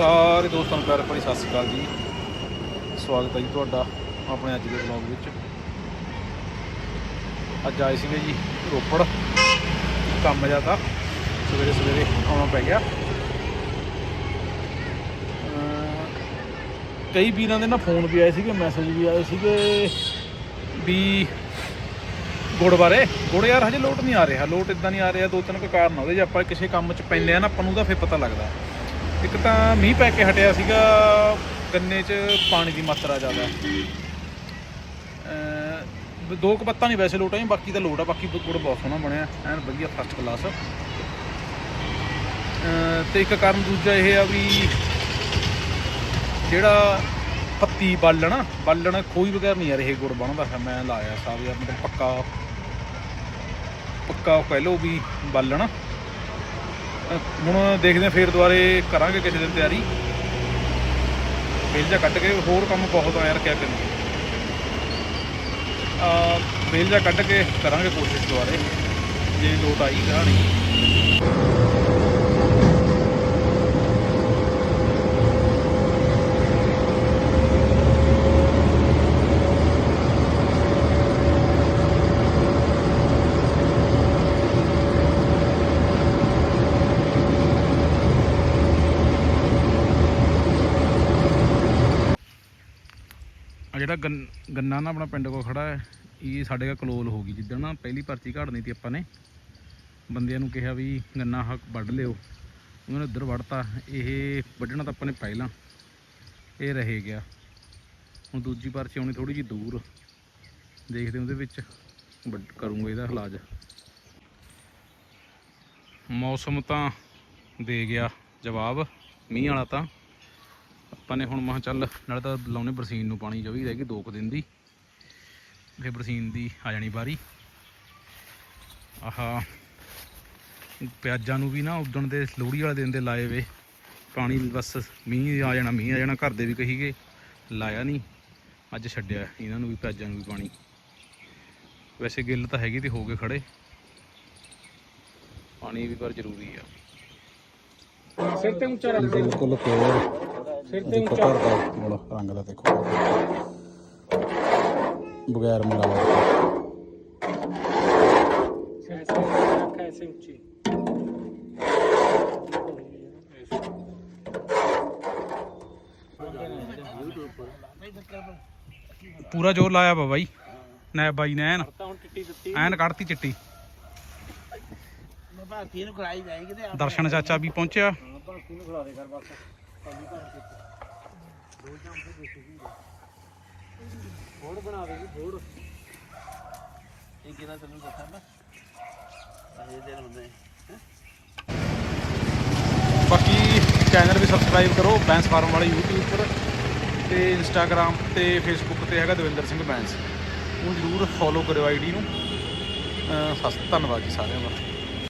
ਸਾਰੇ ਦੋਸਤਾਂ ਨੂੰ ਪਿਆਰ ਭਰੀ ਸਤਿ ਸ਼੍ਰੀ ਅਕਾਲ ਜੀ। ਸਵਾਗਤ ਹੈ ਜੀ ਤੁਹਾਡਾ ਆਪਣੇ ਅੱਜ ਦੇ ਵਲੌਗ ਵਿੱਚ। ਅੱਜ ਆਏ ਸੀਗੇ ਜੀ ਰੋਪੜ। ਕੰਮ ਜ਼ਿਆਦਾ ਸਵੇਰੇ ਸਵੇਰੇ ਆਉਣਾ ਪੈ ਗਿਆ। ਕਈ ਵੀਰਾਂ ਦੇ ਨਾ ਫੋਨ ਵੀ ਆਏ ਸੀਗੇ ਮੈਸੇਜ ਵੀ ਆਏ ਸੀਗੇ ਵੀ ਗੁੜ ਬਾਰੇ। ਗੁੜ ਯਾਰ ਹਜੇ ਲੋਟ ਨਹੀਂ ਆ ਰਿਹਾ। ਲੋਟ ਇਦਾਂ ਨਹੀਂ ਆ ਰਿਹਾ, ਦੋ ਤਿੰਨ ਕੁ ਕਾਰਨ ਆ ਉਹਦੇ। ਜੇ ਆਪਾਂ ਕਿਸੇ ਕੰਮ 'ਚ ਪੈਂਦੇ ਆ ਨਾ, ਆਪਾਂ ਨੂੰ ਉਹਦਾ ਫਿਰ ਪਤਾ ਲੱਗਦਾ। ਇੱਕ ਤਾਂ ਮੀਂਹ ਪੈ ਕੇ ਹਟਿਆ ਸੀਗਾ, ਗੰਨੇ 'ਚ ਪਾਣੀ ਦੀ ਮਾਤਰਾ ਜ਼ਿਆਦਾ। ਅਹ, ਦੋ ਕੁ ਪੱਤਾ ਨਹੀਂ ਵੈਸੇ ਲੋਟ ਆਈ ਬਾਕੀ ਤਾਂ ਲੋਟ ਆ, ਬਾਕੀ ਗੁੜ ਬਹੁਤ ਸੋਹਣਾ ਬਣਿਆ, ਐਨ ਵਧੀਆ ਫਸਟ ਕਲਾਸ ਤੇ ਇੱਕ ਕਾਰਨ ਦੂਜਾ ਇਹ ਆ ਵੀ ਜਿਹੜਾ ਪੱਤੀ ਬਾਲਣ ਬਾਲਣ ਕੋਈ ਬਗੈਰ ਨਹੀਂ ਯਾਰ ਇਹ ਗੁੜ ਬਣਦਾ ਹੈ, ਮੈਂ ਲਾਇਆ ਸਾਬ ਯਾਰ, ਮਤਲਬ ਪੱਕਾ ਪੱਕਾ ਕਹਿ ਲਓ ਵੀ ਬਾਲਣ। ਅਹ ਹੁਣ ਦੇਖਦੇ ਹਾਂ, ਫੇਰ ਦੁਬਾਰੇ ਕਰਾਂਗੇ ਕਿਸੇ ਦਿਨ ਤਿਆਰੀ। ਵੇਲ ਜਾ ਕੱਢ ਕੇ ਹੋਰ ਕੰਮ ਬਹੁਤ ਆ ਯਾਰ, ਕਿਆ ਕਰੀਏ। ਆ ਵੇਲ ਜਾ ਕੱਢ ਕੇ ਕਰਾਂਗੇ ਕੋਸ਼ਿਸ਼ ਦੁਬਾਰੇ, ਜੇ ਲੋਟ ਆਈ ਕਹਾਣੀ ਜਿਹੜਾ ਗੰਨ- ਗੰਨਾ ਨਾ ਆਪਣਾ ਪਿੰਡ ਕੋਲ ਖੜਾ ਹੈ, ਇਹ ਸਾਡੇ ਦਾ ਕਲੋਲ ਹੋ ਗਈ। ਜਿੱਦਾਂ ਨਾ ਪਹਿਲੀ ਪਰਚੀ ਘੜਨੀ ਤੀ ਆਪਾਂ ਨੇ, ਬੰਦਿਆਂ ਨੂੰ ਕਿਹਾ ਵੀ ਗੰਨਾ ਹੱਕ ਵੱਢ ਲਿਓ। ਉਹਨਾਂ ਨੇ ਉੱਧਰ ਵੜਤਾ ਇਹ ਵੱਢਣਾ ਤਾਂ ਆਪਾਂ ਨੇ ਪਹਿਲਾਂ, ਇਹ ਰਹੇ ਗਿਆ। ਹੁਣ ਦੂਜੀ ਪਰਚੀ ਆਉਣੀ ਥੋੜੀ ਜਿਹੀ ਦੂਰ। ਦੇਖਦੇ ਉਹਦੇ ਵਿੱਚ ਵੱਢ- ਕਰੂੰਗਾ ਇਹਦਾ ਇਲਾਜ। ਮੌਸਮ ਤਾਂ ਦੇ ਗਿਆ ਜਵਾਬ। ਮੀਂਹ ਵਾਲਾ ਤਾਂ। ਆਪਾਂ ਨੇ ਹੁਣ ਮਹਾਂ ਚੱਲ, ਨਾਲੇ ਤਾਂ ਲਾਉਣੇ ਬਰਸੀਨ ਨੂੰ ਪਾਣੀ ਜਵੀ ਰਹਿ ਗਈ, ਦੋ ਕੁ ਦਿਨ ਦੀ। ਫਿਰ ਬਰਸੀਨ ਦੀ ਆ ਜਾਣੀ ਵਾਰੀ। ਆਹਾ, ਪਿਆਜ਼ਾਂ ਨੂੰ ਵੀ ਨਾ ਉਦਣ ਦੇ ਲੋਹੜੀ ਵਾਲੇ ਦਿਨ ਦੇ ਲਾਏ ਵੇ। ਪਾਣੀ ਬਸ ਮੀਂਹ ਆ ਜਾਣਾ, ਮੀਂਹ ਆ ਜਾਣਾ, ਘਰ ਦੇ ਵੀ ਕਹੀ ਗਏ, ਲਾਇਆ ਨਹੀਂ। ਅੱਜ ਛੱਡਿਆ, ਇਹਨਾਂ ਨੂੰ ਵੀ ਪਿਆਜ਼ਾਂ ਨੂੰ ਵੀ ਪਾਣੀ। ਵੈਸੇ ਗਿੱਲ ਤਾਂ ਹੈਗੀ ਤੇ ਹੋ ਗਏ ਖੜੇ। ਪਾਣੀ ਵੀ ਪਰ ਜ਼ਰੂਰੀ ਆ। ਸਿਰ ਤੇ ਉੱਚਾ ਰੱਖ ਬਿਲਕੁਲ ਪਿਓਰ ਸਿਰ ਤੇ ਉੱਚਾ ਘਰ ਦਾ ਮੁੱਲ ਰੰਗ ਦਾ ਦੇਖੋ। ਬਗੈਰ ਮਿਲਾਵਟ ਸਿਰ ਤੇ ਰੱਖ ਐਸੇ ਉੱਚੀ। ਪੂਰਾ ਜ਼ੋਰ ਲਾਇਆ ਵਾ ਬਾਈ। ਨੈਬ ਬਾਈ ਨੇ ਐਨ ਤਾਂ ਹੁਣ ਟਿੱਟੀ ਦਿੱਤੀ। ਐਨ ਕੱਢਤੀ ਚਿੱਟੀ। ਭਾਰਤੀ ਨੂੰ ਖੜਾਈ ਜਾਏਗੀ ਤੇ ਦਰਸ਼ਨ ਚਾਚਾ ਵੀ ਪਹੁੰਚਿਆ। ਭਾਰਤੀ ਨੂੰ ਖੜਾ ਦੋ ਜੰਮ ਤੇ ਦੇਖੀ ਬੋੜ ਬਣਾ ਦੇਗੀ ਬੋੜ ਇਹ ਕਿਹਦਾ ਤੈਨੂੰ ਦੱਸਾਂ ਮੈਂ ਇਹ ਦਿਨ ਹੁੰਦੇ ਬਾਕੀ ਚੈਨਲ ਵੀ ਸਬਸਕ੍ਰਾਈਬ ਕਰੋ ਬੈਂਸ ਫਾਰਮ ਵਾਲੇ YouTube ਪਰ ਤੇ Instagram ਤੇ Facebook ਤੇ ਹੈਗਾ ਦਵਿੰਦਰ ਸਿੰਘ ਬੈਂਸ ਉਹ ਜਰੂਰ ਫੋਲੋ ਕਰਿਓ ਆਈਡੀ ਨੂੰ। ਅਹ ਧੰਨਵਾਦ ਜੀ ਸਾਰਿਆਂ ਦਾ।